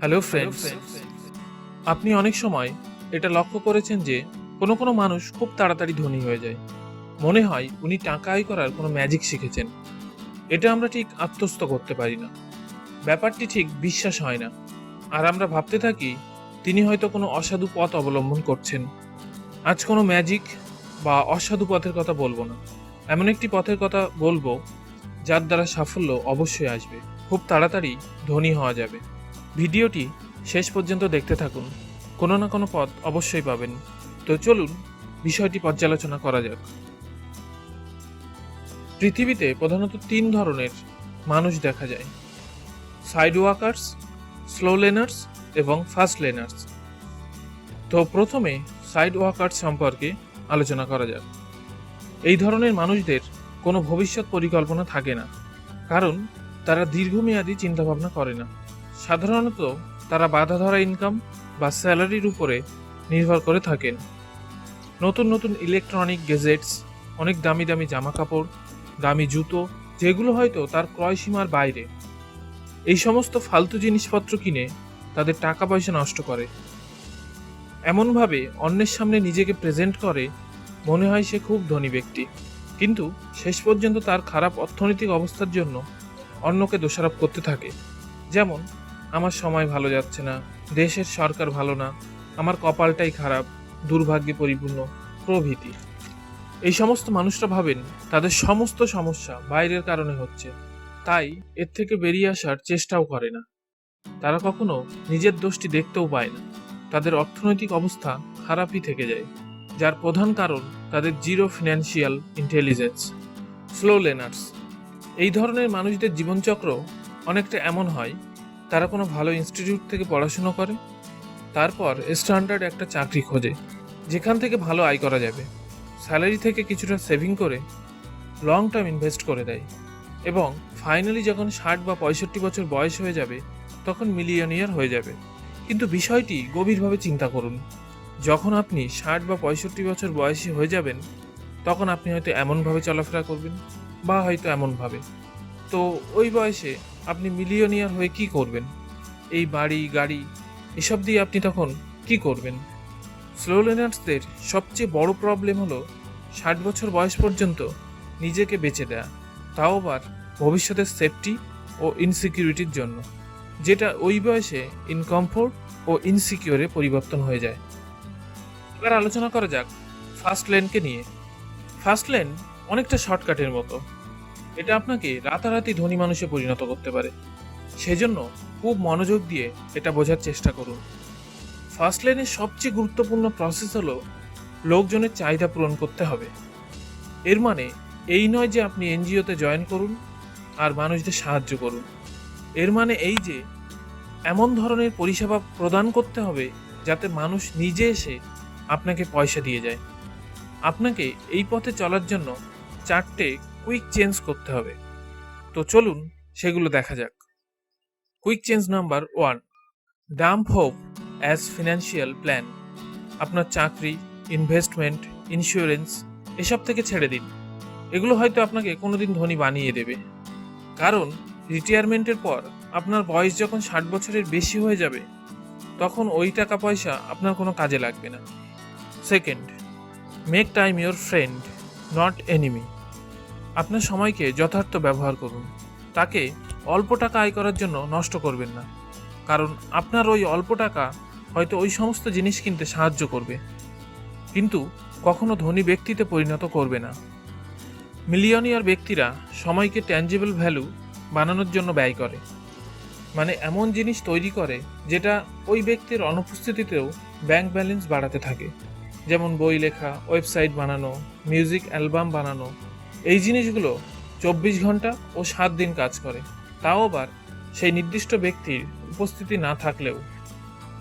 Hello friends আপনি অনেক সময় এটা লক্ষ্য করেছেন যে কোনো কোনো মানুষ খুব তাড়াতাড়ি ধনী হয়ে যায়। মনে হয় উনি টাকা আয় করার কোনো ম্যাজিক শিখেছেন। এটা আমরা ঠিক আত্মস্থ করতে পারি না। ব্যাপারটি ঠিক বিশ্বাস হয় না। আর আমরা ভাবতে থাকি তিনি হয়তো কোনো অসাধু পথ অবলম্বন করছেন। আজ কোনো ম্যাজিক বা অসাধু পথের কথা বলব না। এমন একটি পথের কথা বলব যার দ্বারা সাফল্য অবশ্যই আসবে। খুব তাড়াতাড়ি ধনী হওয়া যাবে। ভিডিওটি শেষ পর্যন্ত দেখতে থাকুন। কোনো না কোনো পথ অবশ্যই পাবেন। তো চলুন, বিষয়টি পর্যালোচনা করা যাক। পৃথিবীতে প্রধানত তিন ধরনের মানুষ দেখা যায়। সাইড ওয়াকার্স, স্লো লেনার্স এবং ফাস্ট লেনার্স। তো প্রথমে সাইড ওয়াকার্স সম্পর্কে আলোচনা করা যাক। এই ধরনের মানুষদের কোনো ভবিষ্যৎ পরিকল্পনা থাকে না, কারণ তারা দীর্ঘমেয়াদী চিন্তাভাবনা করে না। সাধারণত তারা বাধা ধরা ইনকাম বা স্যালারির উপরে নির্ভর করে থাকেন। নতুন নতুন ইলেকট্রনিক গেজেটস অনেক দামি দামি জামা কাপড় দামি জুতো, যেগুলো হয়তো তার ক্রয় সীমার বাইরে। এই সমস্ত ফালতু জিনিসপত্র কিনে তাদের টাকা পয়সা নষ্ট করে। এমনভাবে অন্যের সামনে নিজেকে প্রেজেন্ট করে, মনে হয় সে খুব ধনী ব্যক্তি। কিন্তু শেষ পর্যন্ত তার খারাপ অর্থনৈতিক অবস্থার জন্য অন্যকে দোষারোপ করতে থাকে। যেমন আমার সময় ভালো যাচ্ছে না, দেশের সরকার ভালো না, আমার কপালটাই খারাপ, দুর্ভাগ্যে পরিপূর্ণ প্রভৃতি। এই সমস্ত মানুষরা ভাবেন তাদের সমস্ত সমস্যা বাইরের কারণে হচ্ছে, তাই এর থেকে বেরিয়ে আসার চেষ্টাও করে না। তারা কখনো নিজের দোষটি দেখতেও পায় না। তাদের অর্থনৈতিক অবস্থা খারাপই থেকে যায়, যার প্রধান কারণ তাদের zero financial intelligence slow learners. এই ধরনের মানুষদের জীবনচক্র অনেকটা এমন হয় তারা কোনো ভালো ইনস্টিটিউট থেকে পড়াশুনো করে? তারপর স্ট্যান্ডার্ড একটা চাকরি খোঁজে, যেখান থেকে ভালো আয় করা যাবে। স্যালারি থেকে কিছুটা সেভিং করে লং টার্ম ইনভেস্ট করে দেয় এবং ফাইনালি যখন ষাট বা পঁয়ষট্টি বছর বয়স হয়ে যাবে, তখন মিলিয়নিয়ার হয়ে যাবে। কিন্তু বিষয়টি গভীরভাবে চিন্তা করুন। যখন আপনি ষাট বা পঁয়ষট্টি বছর বয়সী হয়ে যাবেন, তখন আপনি হয়তো এমনভাবে চলাফেরা করবেন বা হয়তো এমনভাবে। তো ওই বয়সে আপনি মিলিয়নিয়ার হয়ে কি করবেন? এই বাড়ি, গাড়ি, এসব দিয়ে আপনি তখন কি করবেন? স্লো লেনার্সদের সবচেয়ে বড় প্রবলেম হলো ষাট বছর বয়স পর্যন্ত নিজেকে বেঁচে দেয়া। তাও আবার ভবিষ্যতের সেফটি ও ইনসিকিউরিটির জন্য, যেটা ওই বয়সে ইনকমফোর্ট ও ইনসিকিউরে পরিবর্তন হয়ে যায়। এবার আলোচনা করা যাক ফার্স্ট লেনকে নিয়ে। ফার্স্ট লেন অনেকটা শর্টকাটের মতো। এটা আপনাকে রাতারাতি ধনী মানুষে পরিণত করতে পারে। সেজন্য খুব মনোযোগ দিয়ে এটা বোঝার চেষ্টা করুন। ফার্স্ট লেনের সবচেয়ে গুরুত্বপূর্ণ প্রসেস হলো লোকজনের চাহিদা পূরণ করতে হবে। এর মানে এই নয় যে আপনি এনজিওতে জয়েন করুন আর মানুষদের সাহায্য করুন। এর মানে এই যে এমন ধরনের পরিষেবা প্রদান করতে হবে যাতে মানুষ নিজে এসে আপনাকে পয়সা দিয়ে যায়। আপনাকে এই পথে চলার জন্য চারটে কুইক চেঞ্জ করতে হবে। তো চলুন সেগুলো দেখা যাক। Quick change number one dump hope as financial plan আপনার চাকরি ইনভেস্টমেন্ট ইন্স্যুরেন্স এসব থেকে ছেড়ে দিন। এগুলো হয়তো আপনাকে কোনোদিন ধনী বানিয়ে দেবে। কারণ রিটায়ারমেন্টের পর আপনার বয়স যখন ষাট বছরের বেশি হয়ে যাবে, তখন ওই টাকা পয়সা আপনার কোনো কাজে লাগবে না। Second make time your friend not enemy আপনার সময়কে যথার্থ ব্যবহার করুন। তাকে অল্প টাকা আয় করার জন্য নষ্ট করবেন না। কারণ আপনার ওই অল্প টাকা হয়তো ওই সমস্ত জিনিস কিনতে সাহায্য করবে। কিন্তু কখনো ধনী ব্যক্তিতে পরিণত করবে না। মিলিয়নিয়ার ব্যক্তিরা সময়কে ট্যাঞ্জিবল ভ্যালু বানানোর জন্য ব্যয় করে। মানে এমন জিনিস তৈরি করে যেটা ওই ব্যক্তির অনুপস্থিতিতেও ব্যাংক ব্যালেন্স বাড়াতে থাকে। যেমন বই লেখা ওয়েবসাইট বানানো মিউজিক অ্যালবাম বানানো এই জিনিসগুলো চব্বিশ ঘণ্টা ও সাত দিন কাজ করে। তাও আবার সেই নির্দিষ্ট ব্যক্তির উপস্থিতি না থাকলেও।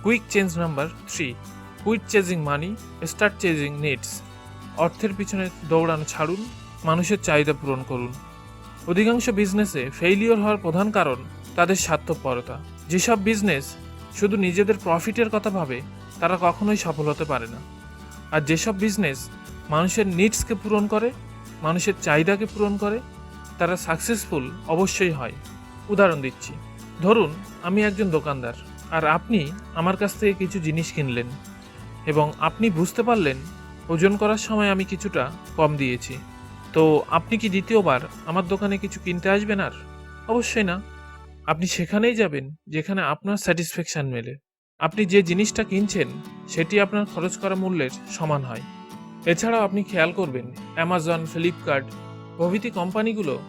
Quick change number three quit chasing money start chasing needs অর্থের পিছনে দৌড়ানো ছাড়ুন, মানুষের চাহিদা পূরণ করুন। অধিকাংশ বিজনেসে ফেইলিওর হওয়ার প্রধান কারণ তাদের স্বার্থপরতা। যেসব বিজনেস শুধু নিজেদের প্রফিটের কথা ভাবে, তারা কখনোই সফল হতে পারে না। আর যেসব বিজনেস মানুষের নিডসকে পূরণ করে মানুষের চাহিদাকে পূরণ করে, তারা সাকসেসফুল অবশ্যই হয়। উদাহরণ দিচ্ছি। ধরুন, আমি একজন দোকানদার, আর আপনি আমার কাছ থেকে কিছু জিনিস কিনলেন এবং আপনি বুঝতে পারলেন ওজন করার সময় আমি কিছুটা কম দিয়েছি। তো আপনি কি দ্বিতীয়বার আমার দোকানে কিছু কিনতে আসবেন আর? অবশ্যই না। আপনি সেখানেই যাবেন যেখানে আপনার স্যাটিসফ্যাকশান মেলে। আপনি যে জিনিসটা কিনছেন, সেটি আপনার খরচ করা মূল্যের সমান হয়। এছাড়াও আপনি খেয়াল করবেন অ্যামাজন ফ্লিপকার্ট প্রভৃতি কোম্পানিগুলো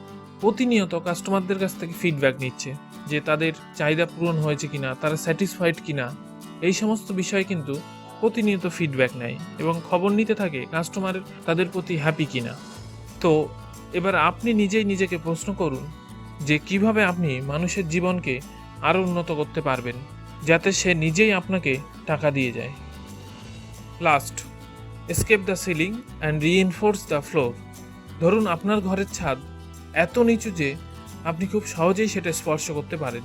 প্রতিনিয়ত কাস্টমারদের কাছ থেকে ফিডব্যাক নিচ্ছে যে তাদের চাহিদা পূরণ হয়েছে কিনা, তারা স্যাটিসফাইড কিনা। এই সমস্ত বিষয়ে কিন্তু প্রতিনিয়ত ফিডব্যাক নেয় এবং খবর নিতে থাকে কাস্টমার তাদের প্রতি হ্যাপি কিনা। তো এবার আপনি নিজেই নিজেকে প্রশ্ন করুন যে কীভাবে আপনি মানুষের জীবনকে আরও উন্নত করতে পারবেন, যাতে সে নিজেই আপনাকে টাকা দিয়ে যায়। Last escape the ceiling and reinforce the floor ধরুন আপনার ঘরের ছাদ এত নিচু যে আপনি খুব সহজেই সেটা স্পর্শ করতে পারেন।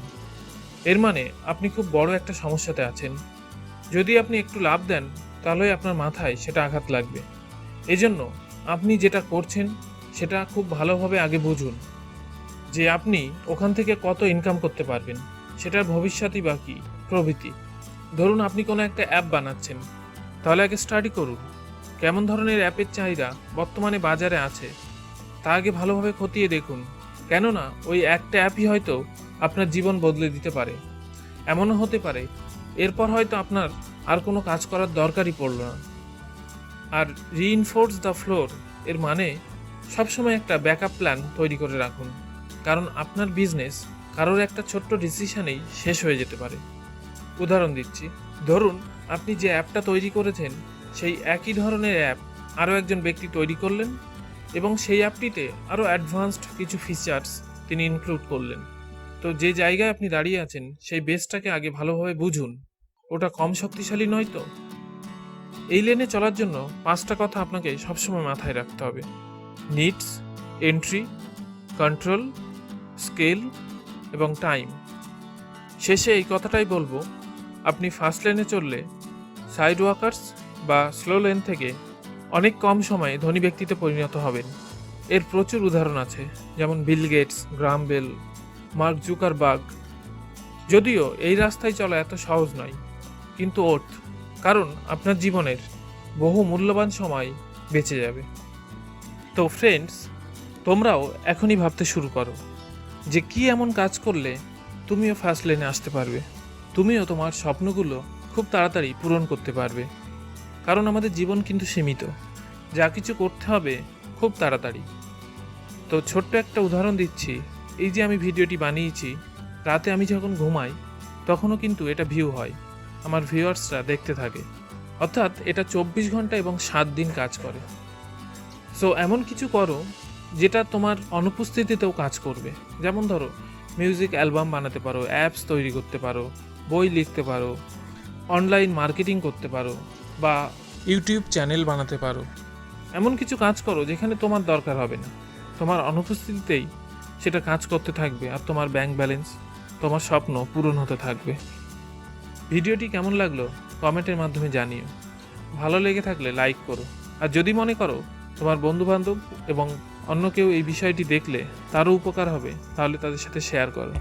এর মানে আপনি খুব বড় একটা সমস্যাতে আছেন। যদি আপনি একটু লাভ দেন, তাহলে আপনার মাথায় সেটা আঘাত লাগবে। এজন্য আপনি যেটা করছেন, সেটা খুব ভালোভাবে আগে বুঝুন যে আপনি ওখান থেকে কত ইনকাম করতে পারবেন, সেটার ভবিষ্যৎই বা কী, প্রভৃতি। ধরুন আপনি কোনো একটা অ্যাপ বানাচ্ছেন, তাহলে আগে স্টাডি করুন। কেমন ধরনের অ্যাপের চাহিদা বর্তমানে বাজারে আছে? তা আগে ভালোভাবে খতিয়ে দেখুন। কেননা, ওই একটা অ্যাপই হয়তো আপনার জীবন বদলে দিতে পারে। এমনও হতে পারে। এরপর হয়তো আপনার আর কোনো কাজ করার দরকারই পড়ল না। আর রিইনফোর্স দ্য ফ্লোর এর মানে সবসময় একটা ব্যাকআপ প্ল্যান তৈরি করে রাখুন। কারণ আপনার বিজনেস কারোর একটা ছোট্ট ডিসিশনেই শেষ হয়ে যেতে পারে। উদাহরণ দিচ্ছি। ধরুন, আপনি যে অ্যাপটা তৈরি করেছেন সেই একই ধরনের অ্যাপ আরও একজন ব্যক্তি তৈরি করলেন এবং সেই অ্যাপটিতে আরও অ্যাডভান্সড কিছু ফিচার্স তিনি ইনক্লুড করলেন। তো যে জায়গায় আপনি দাঁড়িয়ে আছেন, সেই বেসটাকে আগে ভালোভাবে বুঝুন। ওটা কম শক্তিশালী নয় তো? এই লেনে চলার জন্য পাঁচটা কথা আপনাকে সবসময় মাথায় রাখতে হবে। নিডস, এন্ট্রি, কন্ট্রোল, স্কেল এবং টাইম। শেষে এই কথাটাই বলব, আপনি ফার্স্ট লেনে চললে সাইড ওয়াকার্স বা স্লো লেন থেকে অনেক কম সময়ে ধনী ব্যক্তিতে পরিণত হবেন। এর প্রচুর উদাহরণ আছে, যেমন Bill Gates Graham Bell Mark Zuckerberg যদিও এই রাস্তায় চলা এত সহজ নয়, কিন্তু ওর্থ কারণ আপনার জীবনের বহু মূল্যবান সময় বেঁচে যাবে। তো ফ্রেন্ডস তোমরাও এখনই ভাবতে শুরু করো যে কি এমন কাজ করলে তুমিও ফার্স্ট লেনে আসতে পারবে। তুমিও তোমার স্বপ্নগুলো খুব তাড়াতাড়ি পূরণ করতে পারবে। কারণ আমাদের জীবন কিন্তু সীমিত। যা কিছু করতে হবে খুব তাড়াতাড়ি। তো ছোট্ট একটা উদাহরণ দিচ্ছি। এই যে আমি ভিডিওটি বানিয়েছি, রাতে আমি যখন ঘুমাই, তখনও কিন্তু এটা ভিউ হয়। আমার ভিউয়ার্সরা দেখতে থাকে। অর্থাৎ এটা চব্বিশ ঘণ্টা এবং সাত দিন কাজ করে। সো এমন কিছু করো যেটা তোমার অনুপস্থিতিতেও কাজ করবে। যেমন ধরো মিউজিক অ্যালবাম বানাতে পারো অ্যাপস তৈরি করতে পারো, বই লিখতে পারো অনলাইন মার্কেটিং করতে পারো বা ইউটিউব চ্যানেল বানাতে পারো। এমন কিছু কাজ করো যেখানে তোমার দরকার হবে না। তোমার অনুপস্থিতিতেই সেটা কাজ করতে থাকবে আর তোমার ব্যাংক ব্যালেন্স তোমার স্বপ্ন পূরণ হতে থাকবে। ভিডিওটি কেমন লাগল কমেন্টের মাধ্যমে জানিও। ভালো লেগে থাকলে লাইক করো। আর যদি মনে করো তোমার বন্ধুবান্ধব এবং অন্য কেউ এই বিষয়টি দেখলে তারও উপকার হবে, তাহলে তাদের সাথে শেয়ার করো।